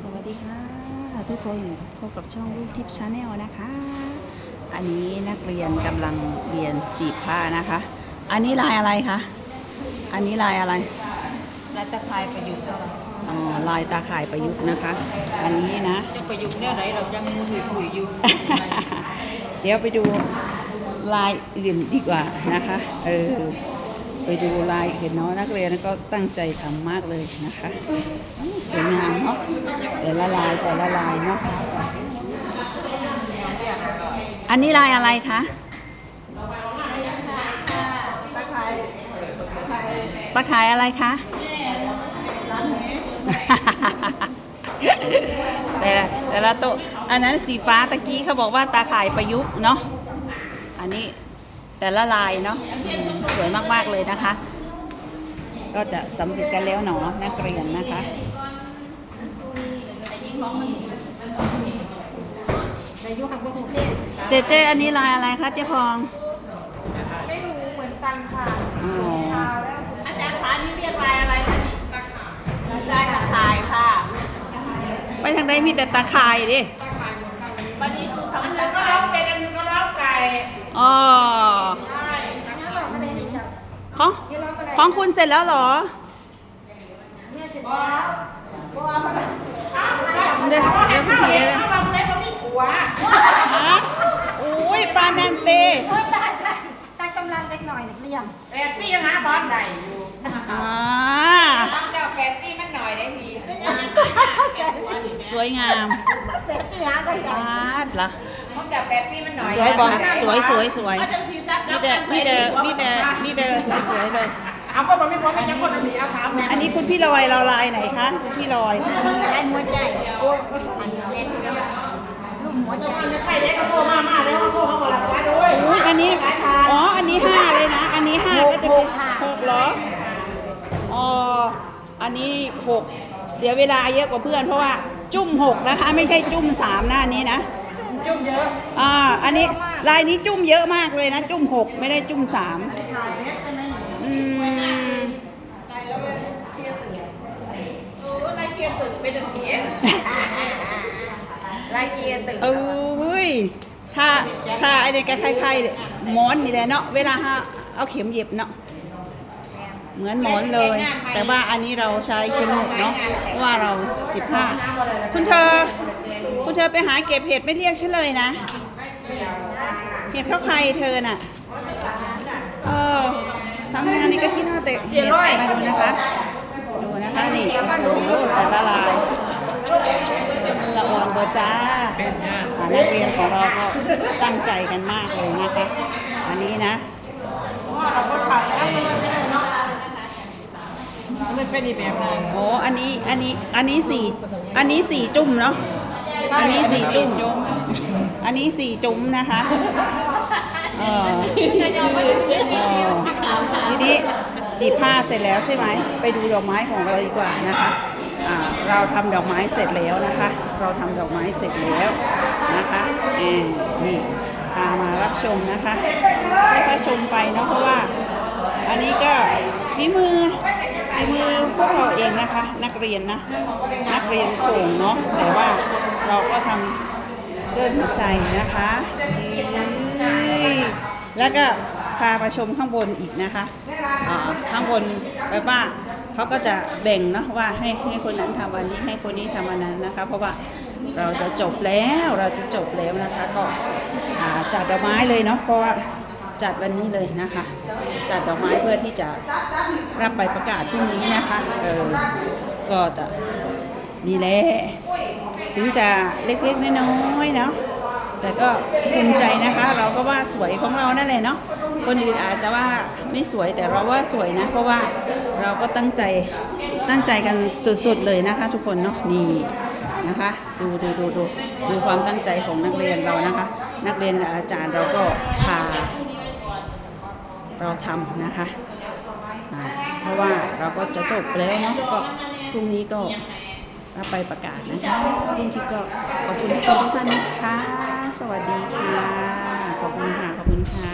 สวัสดีค่ะ ทุกคนพบกับช่องลูกทิพย์ชาแนลนะคะ อันนี้นักเรียนกำลังเรียนจีบผ้านะคะ อันนี้ลายอะไรคะ อันนี้ลายอะไรรัฐพายประยุกต์เท่าไหร่อ๋อลายตาข่ายประยุกต์นะคะ อันนี้นะจะประยุกต์เนี่ยไหนเรายังมือถุยถุยๆอยู่ เดี๋ยวไปดูลายอื่นดีกว่านะคะ เออ ไปดูลายอื่นเนาะนักเรียนก็ตั้งใจทำมากเลยนะคะอืมสวยงามเนาะแต่ละลายแต่ละลายเนาะอันนี้ลายอะไรคะตะไคร้ตะขายอะไรคะร้านนี้แต่ละแต่ละโต๊ะอันนั้นสีฟ้าตะกี้เขาบอกว่าตาข่ายประยุกต์เนาะอันนี้ แต่ละลายเนาะอืมสวยมากๆเลยนะคะ ก็จะสำเร็จกันแล้วเนาะนักเรียนนะคะในยุคของพวกกรุงเทพเจเจอันนี้ลายอะไรคะเจ๊พอง ไม่รู้เหมือนกันค่ะอ๋อ อาจารย์คะนี่เรียกลายอะไรคะนี่ตะข่ายลายตะข่ายค่ะไปทางใดมีแต่ตาข่ายดิ วันนี้คือคำนั้นก็ร้องเป็นอันนึงก็ร้องไก่ อ๋อใช่ ของของคุณเสร็จแล้วเหรอเดี๋ยวเดี๋ยวสักทีเลยถ้าวันนี้มันไม่ผัวฮะโอ้ยปานันเตโอ้ยตายตายตายกำลังเล็กหน่อยนักเรียนแต่พี่ยังหาบอลได้อยู่อ่าน้องเจ้าแฟนตี้มันหน่อยได้พี่ สวยงามเป็ดที่หาไปปาดเหรอน้องเจ้าแฟนตี้มันหน่อยสวยบอลสวยสวยสวยก็จังซีซักมีแต่มีแต่มีแต่มีแต่สวยสวยๆเลยเอาก็บอกไม่พอไม่ยังคนอื่นเอาถามแม่อันนี้คุณพี่ลอยเราลายไหนคะคุณพี่ลอยได้หัวใจโอ้อันเล็กลูกหัวใจใครเด็กก็โทรมามาแล้วเขาโทรเขาบอกราคาด้วยอุ้ยอันนี้อ๋ออันนี้ห้าเลยนะ อันนี้ห้าก็จะเสียหกเหรออ๋ออันนี้หกเสียเวลาเยอะกว่าเพื่อนเพราะว่า จุ่มหกนะคะ ไม่ใช่จุ่มสามหน้านี้นะ จุ่มเยอะ อ่า อันนี้ลายนี้จุ่มเยอะมากเลยนะ จุ่มหกไม่ได้จุ่มสามอืมโอ้ลายเกียร์ตึกเป็นเสียลายเกียร์ตึกเอ้ยถ้าถ้าไอ้นี่ก็คล้ายๆหมอนนี่แหละเนาะ เวลาฮะเอาเข็มเย็บเนาะ เหมือนหมอนเลย แต่ว่าอันนี้เราใช้เข็มหมกเนาะเพราะว่าเราจิบผ้า คุณเธอ คุณเธอไปหาเก็บเห็ดไม่เรียกฉันเลยนะ เห็ดเข้าใครเธอน่ะ เออทำงานนี้ก็ขี้หน้าเตะเห็ดมาดูนะคะ ดูนะคะนี่โอ้โหแต่ละลายสะออนโบจ้าอ่านักเรียนของเราก็ตั้งใจกันมากเลยนะคะ อันนี้นะ มันเป็นอีแบบนั้นโอ้อันนี้อันนี้อันนี้สี่อันนี้สี่จุ่มเนาะ อันนี้สี่จุ่ม อันนี้สี่จุ่มนะคะเออเออทีนี้จีบผ้าเสร็จแล้วใช่ไหม ไปดูดอกไม้ของเราดีกว่านะคะอ่าเราทำดอกไม้เสร็จแล้วนะคะ เราทำดอกไม้เสร็จแล้วนะคะเออนี่พามารับชมนะคะค่อยๆชมไปเนาะเพราะว่า อันนี้ก็ฝีมือ ฝีมือพวกเราเองนะคะ นักเรียนนะ นักเรียนโข่งเนาะแต่ว่าเราก็ทำด้วยหัวใจนะคะแล้วก็พาไปชมข้างบนอีกนะคะข้างบนแบบว่าเขาก็จะแบ่งเนาะว่าให้ให้คนนั้นทำวันนี้ให้คนนี้ทำวันนั้นนะคะ เพราะว่าเราจะจบแล้วเราจะจบแล้วนะคะ ก็จัดดอกไม้เลยเนาะเพราะว่า จัดวันนี้เลยนะคะ จัดดอกไม้เพื่อที่จะรับใบประกาศพรุ่งนี้นะคะเออก็จะนี่แหละถึงจะเล็กๆน้อยๆเนาะแต่ก็ภูมิใจนะคะ เราก็ว่าสวยของเรานั่นแหละเนาะคนอื่นอาจจะว่าไม่สวยแต่เราว่าสวยนะ เพราะว่าเราก็ตั้งใจตั้งใจกันสุดๆเลยนะคะ ทุกคนเนาะนี่นะคะดูดูดูดูดูความตั้งใจของนักเรียนเรานะคะ นักเรียนกับอาจารย์เราก็พา เราทำนะคะ เพราะว่าเราก็จะจบแล้วเนาะก็พรุ่งนี้ก็รับไปประกาศนะคะพรุ่งนี้ก็ขอบคุณทุกคนทุกท่านนะคะสวัสดีค่ะ ขอบคุณค่ะ ขอบคุณค่ะ